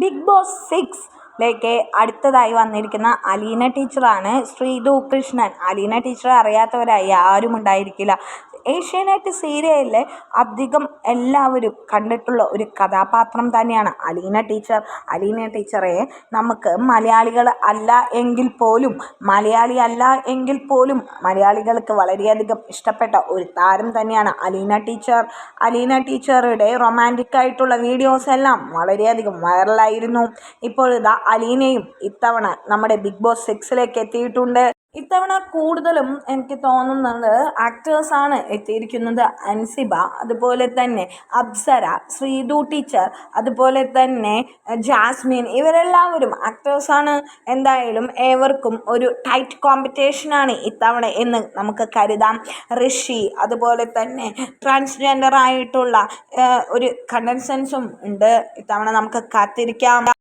Big boss സിക്സിലേക്ക് അടുത്തതായി വന്നിരിക്കുന്ന അലീന ടീച്ചറാണ് ശ്രീതു കൃഷ്ണൻ. അലീന ടീച്ചറെ അറിയാത്തവരായി ആരും ഉണ്ടായിരിക്കില്ല ഏഷ്യാനെറ്റ് സീരിയലിലെ അധികം എല്ലാവരും കണ്ടിട്ടുള്ള ഒരു കഥാപാത്രം തന്നെയാണ്. അലീന ടീച്ചർ. അലീന ടീച്ചറെ നമുക്ക് മലയാളികൾ അല്ല എങ്കിൽ പോലും മലയാളി അല്ല എങ്കിൽ പോലും മലയാളികൾക്ക് വളരെയധികം ഇഷ്ടപ്പെട്ട ഒരു താരം തന്നെയാണ് അലീന ടീച്ചർ. അലീന ടീച്ചറുടെ റൊമാന്റിക് ആയിട്ടുള്ള വീഡിയോസ് എല്ലാം വളരെയധികം വൈറലായിരുന്നു. ഇപ്പോഴിതാ അലീനയും ഇത്തവണ നമ്മുടെ ബിഗ് ബോസ് സിക്സിലേക്ക് എത്തിയിട്ടുണ്ട്. ഇത്തവണ കൂടുതലും എനിക്ക് തോന്നുന്നത് ആക്ടേഴ്സാണ് എത്തിയിരിക്കുന്നത് അൻസിബ അതുപോലെ തന്നെ അപ്സര ശ്രീതു ടീച്ചർ അതുപോലെ തന്നെ ജാസ്മിൻ. ഇവരെല്ലാവരും ആക്ടേഴ്സാണ് എന്തായാലും ഏവർക്കും ഒരു ടൈറ്റ് കോമ്പറ്റീഷനാണ് ഇത്തവണ എന്ന് നമുക്ക് കരുതാം. ഋഷി അതുപോലെ തന്നെ ട്രാൻസ്ജെൻഡർ ആയിട്ടുള്ള ഒരു കണ്ടൻസൻസും ഉണ്ട്. ഇത്തവണ നമുക്ക് കാത്തിരിക്കാം.